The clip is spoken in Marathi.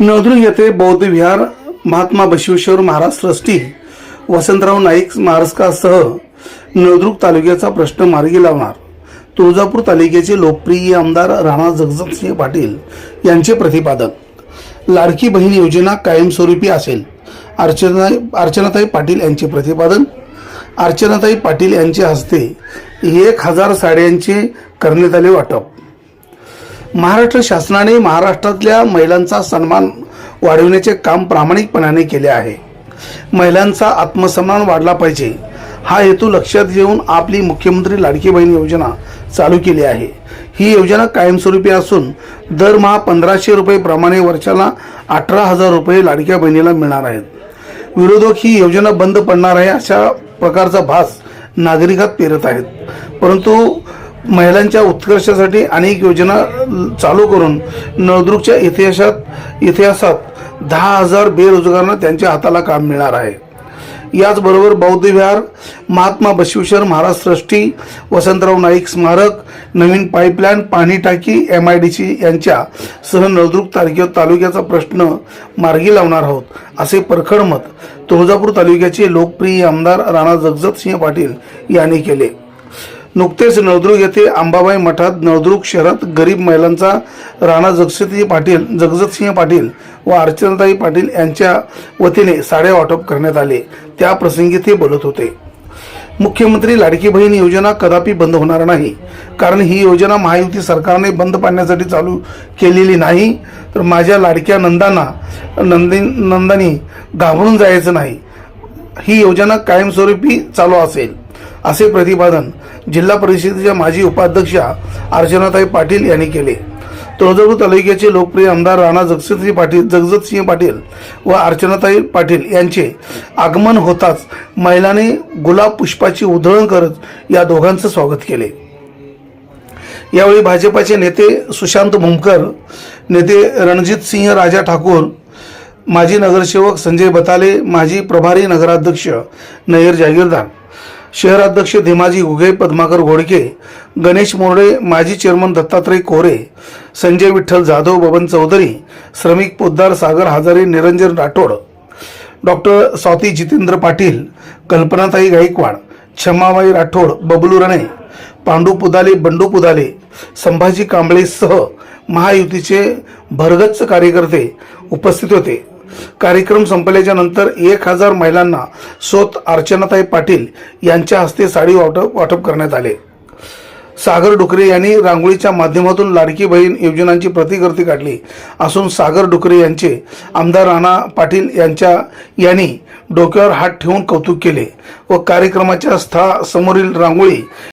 नळदुर्ग येथे बौद्ध विहार महात्मा बसवेश्वर महाराज ट्रस्टी वसंतराव नाईक महाराजकासह नळदुर्ग तालुक्याचा प्रश्न मार्गी लावणार. तुळजापूर तालुक्याचे लोकप्रिय आमदार राणा जगजितसिंह पाटील यांचे प्रतिपादन. लाडकी बहीण योजना कायमस्वरूपी असेल. अर्चना अर्चनाताई पाटील यांचे प्रतिपादन. अर्चनाताई पाटील यांच्या हस्ते एक हजार साड्यांचे करण्यात आले वाटप. महाराष्ट्र शासनाने महाराष्ट्रातल्या महिलांचा सन्मान वाढविण्याचे काम प्रामाणिकपणाने केले आहे. महिलांचा आत्मसन्मान वाढला पाहिजे हा हेतू लक्षात घेऊन आपली मुख्यमंत्री लाडकी बहीण योजना चालू केली आहे. ही योजना कायमस्वरूपी असून दरमहा पंधराशे रुपयेप्रमाणे वर्षाला अठरा हजार रुपये लाडक्या बहिणीला मिळणार आहेत. विरोधक ही योजना बंद पडणार आहे अशा प्रकारचा भास नागरिकात पेरत आहेत. परंतु महिलांच्या उत्कर्षासाठी अनेक योजना चालू करून नळदुर्गच्या इतिहासात इतिहासात दहा हजार बेरोजगारांना त्यांच्या हाताला काम मिळणार आहे. याचबरोबर बौद्ध विहार महात्मा बसवेश्वर महाराज ट्रस्टी वसंतराव नाईक स्मारक नवीन पाईपलाईन पाणी टाकी एम आय डी सी यांच्या सह नळदुर्ग तालुक्या तालुक्याचा प्रश्न मार्गी लावणार आहोत असे परखड मत तुळजापूर तालुक्याचे लोकप्रिय आमदार राणा जगजत सिंह पाटील यांनी केले. नुकतेच नळदुर्ग येथे अंबाबाई मठात नळदुर्ग शहरात गरीब महिलांचा राणा जगसिंह पाटील जगजतसिंह पाटील व अर्चनाताई पाटील यांच्या वतीने साड्या वाटप करण्यात आले. त्या प्रसंगी ते बोलत होते. मुख्यमंत्री लाडकी बहीण योजना कदापि बंद होणार नाही. कारण ही योजना महायुती सरकारने बंद पाडण्यासाठी चालू केलेली नाही. तर माझ्या लाडक्या नंदांना नंदी नंदानी घाबरून जायचं नाही. ही योजना कायमस्वरूपी चालू असेल. असे प्रतिपादन जिल्हा परिषदेच्या माजी उपाध्यक्षा अर्चनाताई पाटील यांनी केले. तुळजापूर तालुक्याचे लोकप्रिय आमदार राणा जगजितसिंह पाटील जगजितसिंह पाटील व अर्चनाताई पाटील यांचे आगमन होताच महिलांनी गुलाब पुष्पाची उधळण करत या दोघांचं स्वागत केले. यावेळी भाजपाचे नेते सुशांत भुमकर नेते रणजित सिंह राजा ठाकूर माजी नगरसेवक संजय बताले माजी प्रभारी नगराध्यक्ष नय्यर जागीरदार शहराध्यक्ष धीमाजी घुगे पद्माकर घोडके गणेश मोरडे माजी चेअरमन दत्तात्रय कोरे संजय विठ्ठल जाधव बबन चौधरी श्रमिक पोद्दार सागर हजारे निरंजन राठोड डॉक्टर स्वाती जितेंद्र पाटील कल्पनाताई गायकवाड क्षमाबाई राठोड बबलू रणे पांडू पुदाले बंडू पुदाले संभाजी कांबळेसह महायुतीचे भरगच्च कार्यकर्ते उपस्थित होते. कार्यक्रम संपल्याच्या नंतर एक हजार महिलांना स्वत अर्चनाताई पाटील यांच्या हस्ते साडी वाटप वाटप करण्यात आले. सागर डुकरे यांनी रांगोळीच्या माध्यमातून लाडकी बहीण योजनांची प्रतिकृती काढली असून सागर डुकरे यांचे आमदार राणा पाटील यांच्या यांनी डोक्यावर हात ठेवून कौतुक केले व कार्यक्रमाच्या स्था समोरील रांगोळी